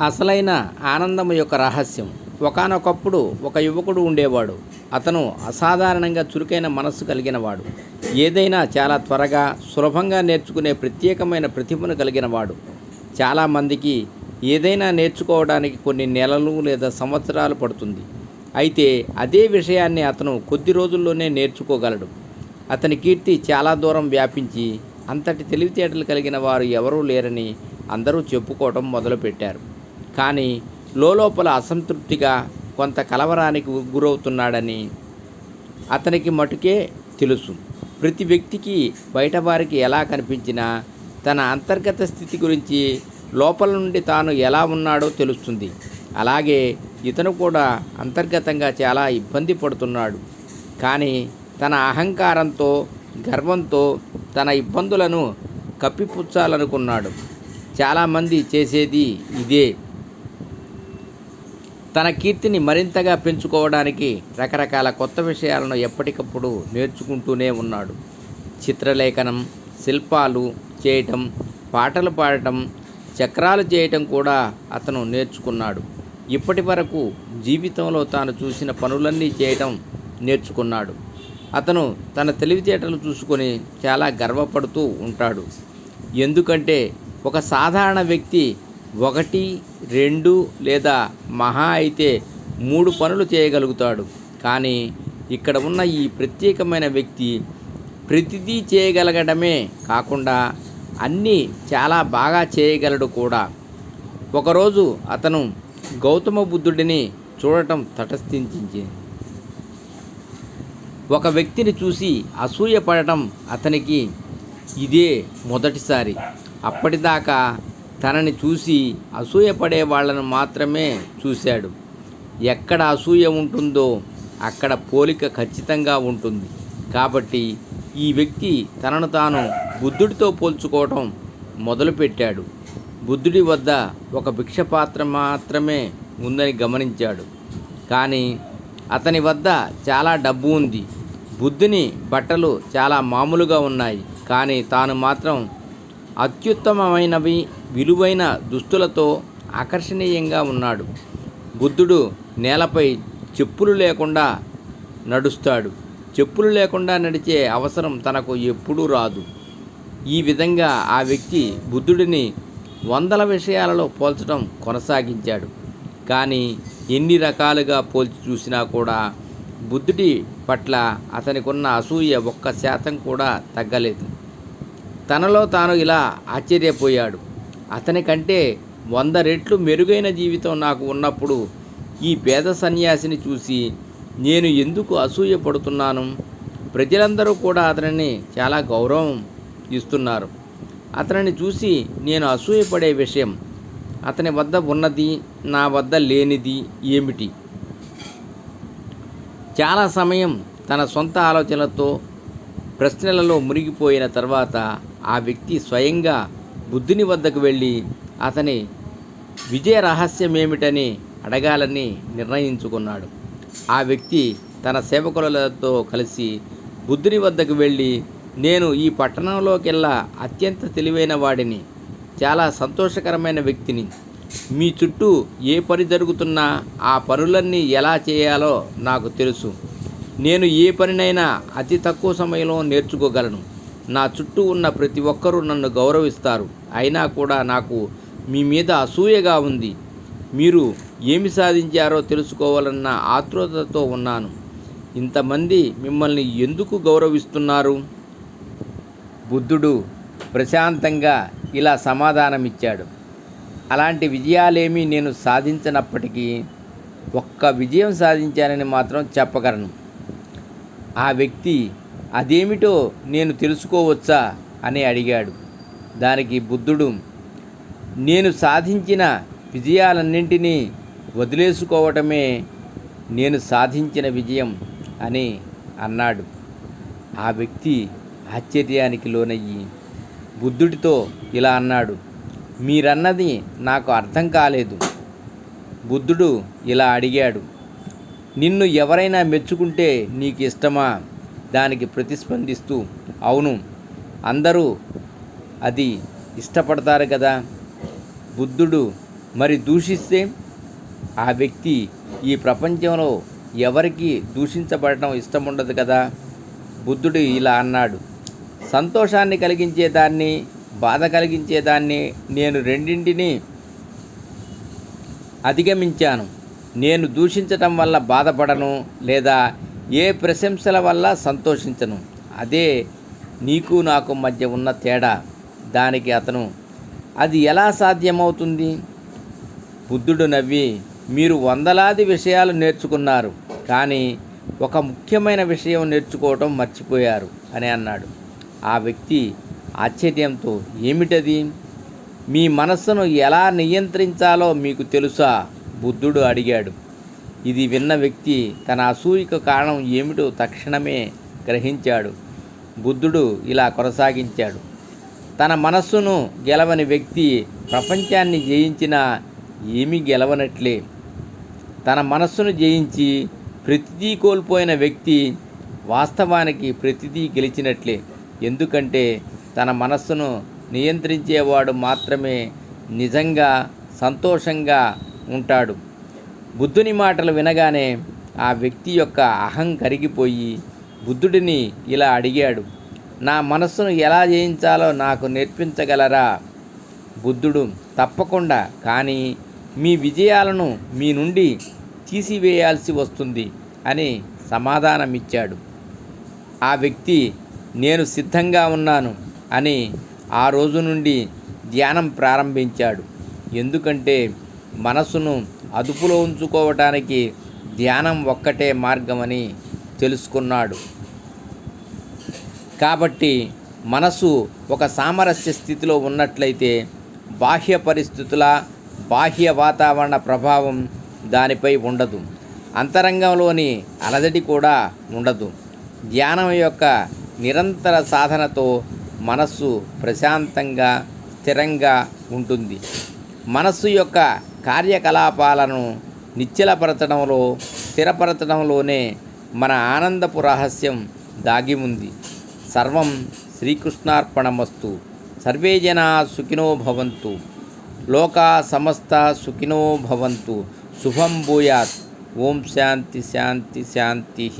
అసలైన ఆనందం యొక్క రహస్యం. ఒకానొకప్పుడు ఒక యువకుడు ఉండేవాడు. అతను అసాధారణంగా చురుకైన మనస్సు కలిగినవాడు. ఏదైనా చాలా త్వరగా సులభంగా నేర్చుకునే ప్రత్యేకమైన ప్రతిభను కలిగినవాడు. చాలామందికి ఏదైనా నేర్చుకోవడానికి కొన్ని నెలలు లేదా సంవత్సరాలు పడుతుంది. అయితే అదే విషయాన్ని అతను కొద్ది రోజుల్లోనే నేర్చుకోగలడు. అతని కీర్తి చాలా దూరం వ్యాపించి అంతటి తెలివితేటలు కలిగిన వారు ఎవరూ లేరని అందరూ చెప్పుకోవడం మొదలుపెట్టారు. కానీ లోపల అసంతృప్తిగా కొంత కలవరానికి గురవుతున్నాడని అతనికి మటుకే తెలుసు. ప్రతి వ్యక్తికి బయట వారికి ఎలా కనిపించినా తన అంతర్గత స్థితి గురించి లోపల నుండి తాను ఎలా ఉన్నాడో తెలుస్తుంది. అలాగే ఇతను కూడా అంతర్గతంగా చాలా ఇబ్బంది పడుతున్నాడు. కానీ తన అహంకారంతో గర్వంతో తన ఇబ్బందులను కప్పిపుచ్చాలనుకున్నాడు. చాలామంది చేసేది ఇదే. తన కీర్తిని మరింతగా పెంచుకోవడానికి రకరకాల కొత్త విషయాలను ఎప్పటికప్పుడు నేర్చుకుంటూనే ఉన్నాడు. చిత్రలేఖనం శిల్పాలు చేయటం పాటలు పాడటం చక్రాలు చేయటం కూడా అతను నేర్చుకున్నాడు. ఇప్పటి వరకు జీవితంలో తాను చూసిన పనులన్నీ చేయటం నేర్చుకున్నాడు. అతను తన తెలివితేటలు చూసుకొని చాలా గర్వపడుతూ ఉంటాడు. ఎందుకంటే ఒక సాధారణ వ్యక్తి ఒకటి రెండు లేదా మహా అయితే మూడు పనులు చేయగలుగుతాడు. కానీ ఇక్కడ ఉన్న ఈ ప్రత్యేకమైన వ్యక్తి ప్రతిదీ చేయగలగడమే కాకుండా అన్నీ చాలా బాగా చేయగలడు కూడా. ఒకరోజు అతను గౌతమ బుద్ధుడిని చూడటం తటస్థించింది. ఒక వ్యక్తిని చూసి అసూయపడటం అతనికి ఇదే మొదటిసారి. అప్పటిదాకా తనని చూసి అసూయపడే వాళ్ళను మాత్రమే చూశాడు. ఎక్కడ అసూయ ఉంటుందో అక్కడ పోలిక ఖచ్చితంగా ఉంటుంది. కాబట్టి ఈ వ్యక్తి తనను తాను బుద్ధుడితో పోల్చుకోవటం మొదలుపెట్టాడు. బుద్ధుడి వద్ద ఒక భిక్ష పాత్ర మాత్రమే ఉందని గమనించాడు. కానీ అతని వద్ద చాలా డబ్బు ఉంది. బుద్ధుని బట్టలు చాలా మామూలుగా ఉన్నాయి. కానీ తాను మాత్రం అత్యుత్తమమైనవి విలువైన దుస్తులతో ఆకర్షణీయంగా ఉన్నాడు. బుద్ధుడు నేలపై చెప్పులు లేకుండా నడుస్తాడు. చెప్పులు లేకుండా నడిచే అవసరం తనకు ఎప్పుడూ రాదు. ఈ విధంగా ఆ వ్యక్తి బుద్ధుడిని వందల విషయాలలో పోల్చడం కొనసాగించాడు. కానీ ఎన్ని రకాలుగా పోల్చి చూసినా కూడా బుద్ధుడి పట్ల అతనికున్న అసూయ ఒక్క శాతం కూడా తగ్గలేదు. తనలో తాను ఇలా ఆశ్చర్యపోయాడు. అతని కంటే వంద రెట్లు మెరుగైన జీవితం నాకు ఉన్నప్పుడు ఈ పేద సన్యాసిని చూసి నేను ఎందుకు అసూయ పడుతున్నాను? ప్రజలందరూ కూడా అతనిని చాలా గౌరవం ఇస్తున్నారు. అతనిని చూసి నేను అసూయపడే విషయం అతని వద్ద ఉన్నది నా వద్ద లేనిది ఏమిటి? చాలా సమయం తన సొంత ఆలోచనలతో ప్రశ్నలలో మునిగిపోయిన తర్వాత ఆ వ్యక్తి స్వయంగా బుద్ధుని వద్దకు వెళ్ళి అతని విజయ రహస్యం ఏమిటని అడగాలని నిర్ణయించుకున్నాడు. ఆ వ్యక్తి తన సేవకులతో కలిసి బుద్ధుని వద్దకు వెళ్ళి నేను ఈ పట్టణంలోకెల్లా అత్యంత తెలివైన వాడిని చాలా సంతోషకరమైన వ్యక్తిని. మీ చుట్టూ ఏ పని జరుగుతున్నా ఆ పనులన్నీ ఎలా చేయాలో నాకు తెలుసు. నేను ఏ పనినైనా అతి తక్కువ సమయంలో నేర్చుకోగలను. నా చుట్టూ ఉన్న ప్రతి ఒక్కరూ నన్ను గౌరవిస్తారు. అయినా కూడా నాకు మీ మీద అసూయగా ఉంది. మీరు ఏమి సాధించారో తెలుసుకోవాలన్న ఆతృతతో ఉన్నాను. ఇంతమంది మిమ్మల్ని ఎందుకు గౌరవిస్తున్నారు? బుద్ధుడు ప్రశాంతంగా ఇలా సమాధానమిచ్చాడు. అలాంటి విజయాలేమీ నేను సాధించినప్పటికీ ఒక్క విజయం సాధించానని మాత్రం చెప్పగలను. ఆ వ్యక్తి అదేమిటో నేను తెలుసుకోవచ్చా? అని అడిగాడు. దానికి బుద్ధుడు నేను సాధించిన విజయాలన్నింటినీ వదిలేసుకోవటమే నేను సాధించిన విజయం అని అన్నాడు. ఆ వ్యక్తి ఆశ్చర్యానికి లోనయ్యి బుద్ధుడితో ఇలా అన్నాడు మీరన్నది నాకు అర్థం కాలేదు. బుద్ధుడు ఇలా అడిగాడు నిన్ను ఎవరైనా మెచ్చుకుంటే నీకు ఇష్టమా దానికి ప్రతిస్పందిస్తూ అవును అందరూ అది ఇష్టపడతారు కదా. బుద్ధుడు మరి దూషిస్తే ఆ వ్యక్తి ఈ ప్రపంచంలో ఎవరికి దూషించబడటం ఇష్టం ఉండదు కదా. బుద్ధుడు ఇలా అన్నాడు. సంతోషాన్ని కలిగించేదాన్ని బాధ కలిగించేదాన్ని నేను రెండింటినీ అధిగమించాను. నేను దూషించటం వల్ల బాధపడను లేదా ఏ ప్రశంసల వల్ల సంతోషించను? అదే నీకు నాకు మధ్య ఉన్న తేడా. దానికి అతను అది ఎలా సాధ్యమవుతుంది? బుద్ధుడు నవ్వి మీరు వందలాది విషయాలు నేర్చుకున్నారు కానీ ఒక ముఖ్యమైన విషయం నేర్చుకోవటం మర్చిపోయారు అని అన్నాడు. ఆ వ్యక్తి ఆశ్చర్యంతో ఏమిటది? మీ మనస్సును ఎలా నియంత్రించాలో మీకు తెలుసా? బుద్ధుడు అడిగాడు. ఇది విన్న వ్యక్తి తన అసూయకు కారణం ఏమిటో తక్షణమే గ్రహించాడు. బుద్ధుడు ఇలా కొనసాగించాడు. తన మనస్సును గెలవని వ్యక్తి ప్రపంచాన్ని జయించినా ఏమీ గెలవనట్లే. తన మనస్సును జయించి ప్రతిదీ కోల్పోయిన వ్యక్తి వాస్తవానికి ప్రతిదీ గెలిచినట్లే. ఎందుకంటే తన మనస్సును నియంత్రించేవాడు మాత్రమే నిజంగా సంతోషంగా ఉంటాడు. బుద్ధుని మాటలు వినగానే ఆ వ్యక్తి యొక్క అహం కరిగిపోయి బుద్ధుడిని ఇలా అడిగాడు నా మనస్సును ఎలా జయించాలో నాకు నేర్పించగలరా? బుద్ధుడు తప్పకుండా కానీ మీ విజయాలను మీ నుండి తీసివేయాల్సి వస్తుంది అని సమాధానమిచ్చాడు. ఆ వ్యక్తి నేను సిద్ధంగా ఉన్నాను అని ఆ రోజు నుండి ధ్యానం ప్రారంభించాడు. ఎందుకంటే మనసును అదుపులో ఉంచుకోవటానికి ధ్యానం ఒక్కటే మార్గమని తెలుసుకున్నాడు. కాబట్టి మనసు ఒక సామరస్య స్థితిలో ఉన్నట్లయితే బాహ్య పరిస్థితుల బాహ్య వాతావరణ ప్రభావం దానిపై ఉండదు. అంతరంగంలోని అలజడి కూడా ఉండదు. ధ్యానం యొక్క నిరంతర సాధనతో మనస్సు ప్రశాంతంగా స్థిరంగా ఉంటుంది. మనస్సు యొక్క కార్యకలాపాలను నిశ్చలపరచడంలో స్థిరపరచడంలోనే మన ఆనందపు రహస్యం దాగి ఉంది సర్వం శ్రీకృష్ణార్పణమస్తు. సర్వే జనా సుఖినో భవంతు. లోకా సమస్త సుఖినో భవంతు. శుభం భూయాత్. ఓం శాంతి శాంతి శాంతి.